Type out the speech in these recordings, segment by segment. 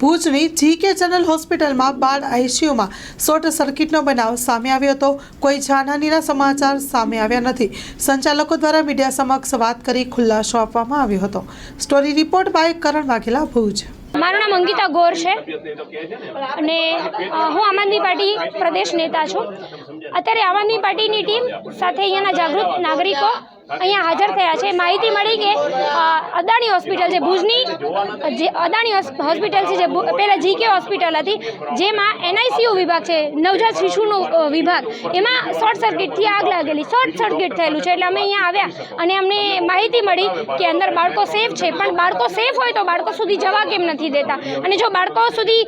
ભુજની GK general હોસ્પિટલમાં બાળ આઈસીયુમાં શોર્ટ સર્કિટનો બનાવ સામે આવ્યો હતો. કોઈ જાનહાનીના સમાચાર સામે આવ્યા નથી. સંચાલકો દ્વારા મીડિયા સમક્ષ વાત કરી ખુલાસો આપવામાં આવ્યો હતો. Story report by Karan Vaghela, Bhuj. મારું નામ અંકિતા ગોર છે અને હું આમ આદમી પાર્ટી પ્રદેશ નેતા છું. અત્યારે આમ આદમી પાર્ટીની ટીમ સાથે અહીંયાના જાગૃત નાગરિકો અહીંયા હાજર થયા છે. માહિતી મળી કે અદાણી હોસ્પિટલ છે, ભુજની. જે અદાણી હોસ્પિટલ છે, જે પહેલાં જીકે હોસ્પિટલ હતી, જેમાં એનઆઈસીયુ વિભાગ છે, નવજાત શિશુનો વિભાગ. એમાં શોર્ટ સર્કિટથી આગ લાગેલી. શોર્ટ સર્કિટ થયેલું છે, એટલે અમે અહીંયા આવ્યા અને અમને માહિતી મળી કે અંદર બાળકો સેફ છે, પણ બાળકો સેફ હોય તો બાળકો સુધી જવા કેમ નથી દેતા? અને જો બાળકો સુધી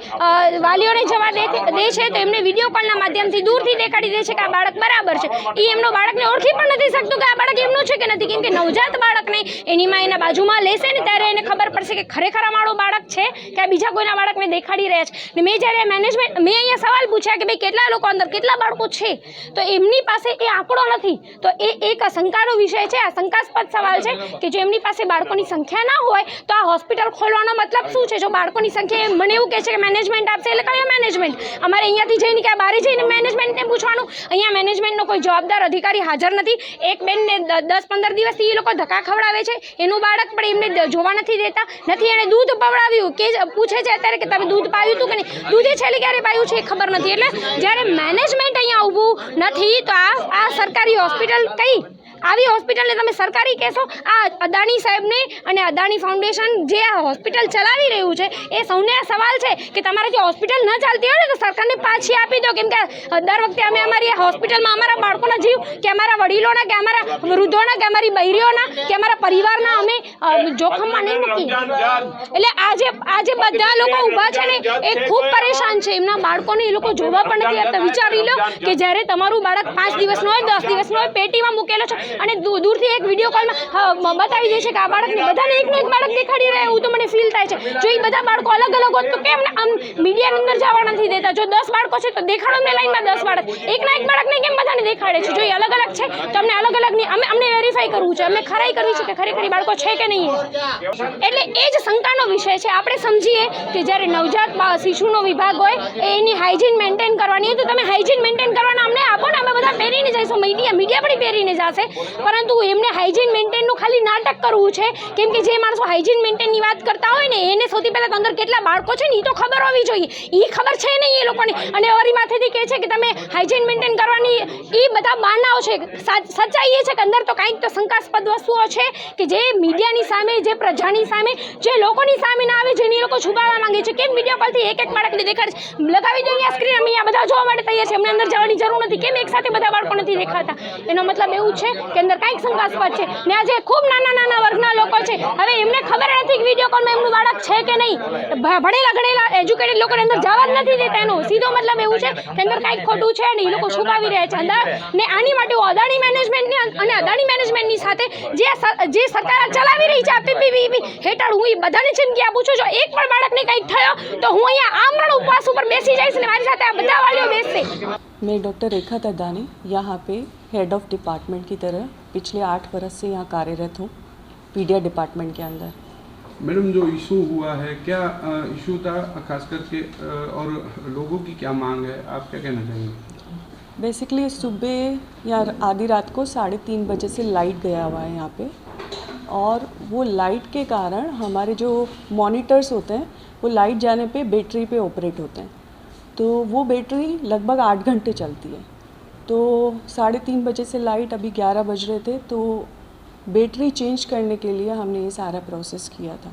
વાલીઓને જવા દે છે, તો એમને વીડિયો કોલના માધ્યમથી દૂરથી દેખાડી દે છે કે આ બાળક બરાબર છે. એ એમનો બાળકને ઓળખી પણ નથી શકતું કે આ બાળક એમનું છે કે નથી? કેમ કે નવજાત બાળકને એની માં એના બાજુમાં લેશે ને ત્યારે એને ખબર પડશે કે ખરેખર આ મારું બાળક છે કે આ બીજા કોઈના બાળકને દેખાડી રહ્યા છે. ને મેં જ્યારે મેનેજમેન્ટ મેં અહીંયા સવાલ પૂછ્યા કે ભાઈ કેટલા લોકો અંદર કેટલા બાળકો છે? તો એમની પાસે એ આંકડો નથી. તો એ એક શંકાનો વિષય છે આ શંકાસ્પદ સવાલ છે કે જો એમની પાસે બાળકોની સંખ્યા ના હોય તો આ હોસ્પિટલ ખોલવાનો મતલબ શું છે? જો બાળકોની સંખ્યા મને એવું કહે છે કે મેનેજમેન્ટ આપશે, એટલે કયો મેનેજમેન્ટ અમારે અહીંયાથી જઈને કે બહાર જઈને મેનેજમેન્ટને પૂછવાનું. અહીંયા મેનેજમેન્ટનો કોઈ જવાબદાર અધિકારી હાજર નથી. એક બેનને દસ પંદર દિવસથી એ લોકો ધક્કા ખવડાવે છે. એનું બાળક પણ એમને જોવા નથી દેતા. નથી, એણે દૂધ પવડાવ્યું. કે પૂછે છે અત્યારે કે તમે દૂધ પાયું હતું કે નહીં? દૂધે છેલ્લે ક્યારે પાયું છે એ ખબર નથી. એટલે જ્યારે મેનેજમેન્ટ અહીંયા ઊભું નથી, તો આ આ સરકારી હોસ્પિટલ કઈ? આવી હોસ્પિટલને તમે સરકારી કહેશો? આ અદાણી સાહેબને અને અદાણી ફાઉન્ડેશન જે આ હોસ્પિટલ ચલાવી રહ્યું છે એ સૌને આ સવાલ છે કે તમારાથી હોસ્પિટલ ન ચાલતી હોય ને તો સરકારને પાછી આપી દો. કેમ કે દર વખતે અમે અમારી હોસ્પિટલમાં અમારા બાળકોના જીવ કે અમારા વડીલોના કે અમારા વૃદ્ધોના કે અમારી બહેરીઓના કે અમારા પરિવારના અમે જોખમમાં નહીં મૂકી એટલે આજે આજે બધા લોકો ઊભા છે ને એ ખૂબ પરેશાન છે. એમના બાળકોને એ લોકો જોવા પણ નથી આપતા. વિચારી લો કે જ્યારે તમારું બાળક પાંચ દિવસનો હોય દસ દિવસનો હોય પેટીમાં મૂકેલો છે અને દૂરથી એક વીડિયો કોલમાં બતાવી દે છે કે આ બાળકને બધાને એકનો એક બાળક દેખાડી રહ્યા, એવું તો મને ફીલ થાય છે. જો એ બધા બાળકો અલગ અલગ હોત, તો કેમ આમ મીડિયાની અંદર જવા નથી દેતા? જો દસ બાળકો છે, તો દેખાડો ને લાઈનમાં દસ બાળક. એકના એક બાળકને કેમ બધાને દેખાડે છે? જો એ અલગ અલગ છે, તો અમને અલગ અલગ નહીં અમે, અમને વેરીફાઈ કરવું છે. અમે ખરાઈ કરવી છે કે ખરેખર બાળકો છે કે નહીં? એટલે એ જ શંકાનો વિષય છે. આપણે સમજીએ કે જ્યારે નવજાત શિશુનો વિભાગ હોય એની હાઇજીન મેન્ટેન કરવાની હોય, તો તમે હાઇજીન મેન્ટેન કરવાના અમને આપો ને. અમે બધા પહેરીને જઈશું. મીડિયા મીડિયા પણ પહેરીને જશે પરંતુ એમને હાઇજીન મેન્ટેનનું ખાલી નાટક કરવું છે. કેમ કે જે માણસો હાઇજીન મેન્ટેનની વાત કરતા હોય ને, એને સૌથી પહેલાં અંદર કેટલા બાળકો છે ને એ તો ખબર હોવી જોઈએ. એ ખબર છે નહીં એ લોકોને. અને અવારી માથેથી કહે છે કે તમે હાઇજીન મેન્ટેન કરવાની એ બધા બહારનાઓ છે. સચ્ચાઈ એ છે કે અંદર તો કાંઈક તો શંકાસ્પદ વસ્તુઓ છે કે જે મીડિયાની સામે, જે પ્રજાની સામે, જે લોકોની સામે ના આવે જેની લોકો છુપાવવા માંગે છે. કેમ વીડિયો કોલથી એક એક બાળકને દેખાડે લગાવી દો અહીંયા સ્ક્રીન અમે અહીંયા બધા જોવા માટે તૈયાર છે અમને અંદર જવાની જરૂર નથી. કેમ? એક સાથે બધા બાળકો નથી દેખાતા. એનો મતલબ એવું છે કે અંદર કંઈક શંકાસ્પદ છે. ને જે ખૂબ નાના નાના વર્ગના લોકો છે, હવે એમને ખબર નથી કે વીડિયો કોલમાં એમનું બાળક છે કે નહીં. ભણેલા ગણેલા એજ્યુકેટેડ લોકોને અંદર જવા જ નથી દેતા એનું. સીધો મતલબ એવું છે કે અંદર કંઈક ખોટું છે ને એ લોકો છુપાવી રહ્યા છે. અંદર ને આની માટે અદાણી મેનેજમેન્ટની અને અદાણી મેનેજમેન્ટની સાથે જે જે સરકાર ચલાવી રહી છે આ પીપીપીપી હેઠળ હું એ બધાને ચીમકી આપું છું. જો એક પણ બાળકને કંઈક થયો, તો હું અહીંયા આમરણ ઉપવાસ ઉપર બેસી જઈશ ને મારી સાથે આ બધા વાલીઓ બેસશે. મેં ડૉક્ટર રેખા તદાની યહાં પે हेड ऑफ़ डिपार्टमेंट की तरह पिछले आठ बरस से यहाँ कार्यरत हूँ पीडिया डिपार्टमेंट के अंदर। मैडम जो इशू हुआ है क्या इशू था खास करके और लोगों की क्या मांग है? आप क्या कहना चाहेंगे? बेसिकली सुबह या आधी रात को साढ़े तीन बजे से लाइट गया हुआ है यहाँ पे। और वो लाइट के कारण हमारे जो मॉनिटर्स होते हैं वो लाइट जाने पे बैटरी पे ऑपरेट होते हैं। तो वो बैटरी लगभग आठ घंटे चलती है। तो साढ़े तीन बजे से लाइट अभी ग्यारह बज रहे थे तो बैटरी चेंज करने के लिए हमने ये सारा प्रोसेस किया था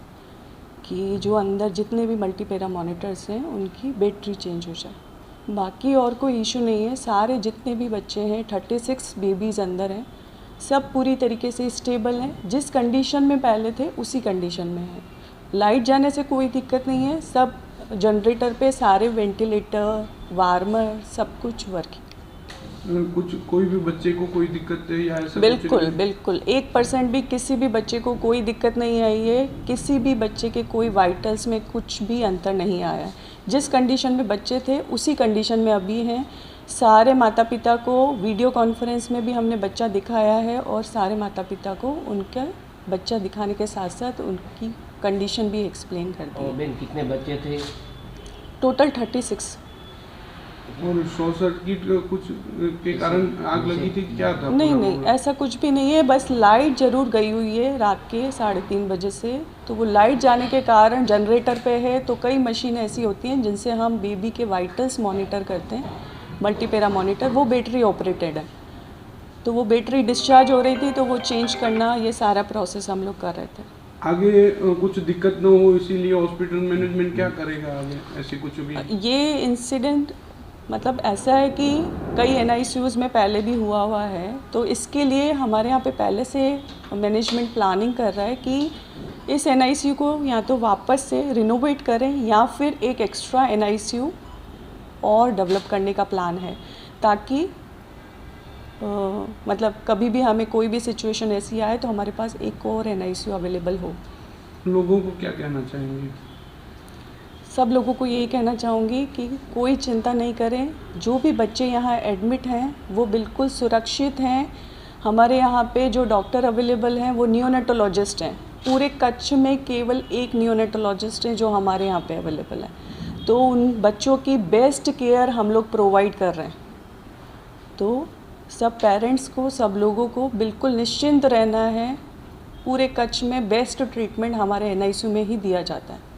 कि जो अंदर जितने भी मल्टीपेरा मॉनिटर्स हैं उनकी बैटरी चेंज हो जाए। बाकी और कोई इशू नहीं है सारे जितने भी बच्चे हैं थर्टी सिक्स बेबीज़ अंदर हैं सब पूरी तरीके से स्टेबल हैं जिस कंडीशन में पहले थे उसी कंडीशन में है। लाइट जाने से कोई दिक्कत नहीं है सब जनरेटर पे सारे वेंटिलेटर वार्मर सब कुछ वर्किंग अ, कुछ कोई भी बच्चे को कोई दिक्कत है या ऐसा बिल्कुल? बिल्कुल। एक परसेंट भी किसी भी बच्चे को कोई दिक्कत नहीं आई है। किसी भी बच्चे के कोई वाइटल्स में कुछ भी अंतर नहीं आया। है जिस कंडीशन में बच्चे थे उसी कंडीशन में अभी हैं। सारे माता पिता को वीडियो कॉन्फ्रेंस में भी हमने बच्चा दिखाया है और सारे माता पिता को उनका बच्चा दिखाने के साथ साथ उनकी कंडीशन भी एक्सप्लेन कर दी बेन कितने बच्चे थे? टोटल थर्टी सिक्स और शॉर्ट सर्किट कुछ के कारण आग लगी थी क्या था नहीं नहीं ऐसा कुछ भी नहीं है बस लाइट ज़रूर गई हुई है रात के साढ़े तीन बजे से। तो वो लाइट जाने के कारण जनरेटर पे है तो कई मशीन ऐसी होती हैं जिनसे हम बेबी के वाइटल्स मॉनिटर करते हैं मल्टीपेरा मॉनिटर वो बैटरी ऑपरेटेड है। तो वो बैटरी डिस्चार्ज हो रही थी तो वो चेंज करना ये सारा प्रोसेस हम लोग कर रहे थे। आगे कुछ दिक्कत न हो इसीलिए हॉस्पिटल मैनेजमेंट क्या करेगा आगे? ऐसे कुछ भी? ये इंसिडेंट मतलब ऐसा है कि कई एनआईसीयू में पहले भी हुआ हुआ है तो इसके लिए हमारे यहाँ पे पहले से मैनेजमेंट प्लानिंग कर रहा है कि इस एनआईसीयू को या तो वापस से रिनोवेट करें या फिर एक एक्स्ट्रा एनआईसीयू और डेवलप करने का प्लान है ताकि अ, मतलब कभी भी हमें कोई भी सिचुएशन ऐसी आए तो हमारे पास एक और एनआईसीयू अवेलेबल हो। लोगों को क्या कहना चाहेंगे? सब लोगों को यही कहना चाहूँगी कि कोई चिंता नहीं करें। जो भी बच्चे यहाँ एडमिट हैं, वो बिल्कुल सुरक्षित हैं। हमारे यहाँ पे जो डॉक्टर अवेलेबल हैं, वो नियोनेटोलॉजिस्ट हैं। पूरे कच्छ में केवल एक नियोनेटोलॉजिस्ट है जो हमारे यहाँ पे अवेलेबल है। तो उन बच्चों की बेस्ट केयर हम लोग प्रोवाइड कर रहे हैं। तो सब पेरेंट्स को, सब लोगों को बिल्कुल निश्चिंत रहना है। पूरे कच्छ में बेस्ट ट्रीटमेंट हमारे एन में ही दिया जाता है।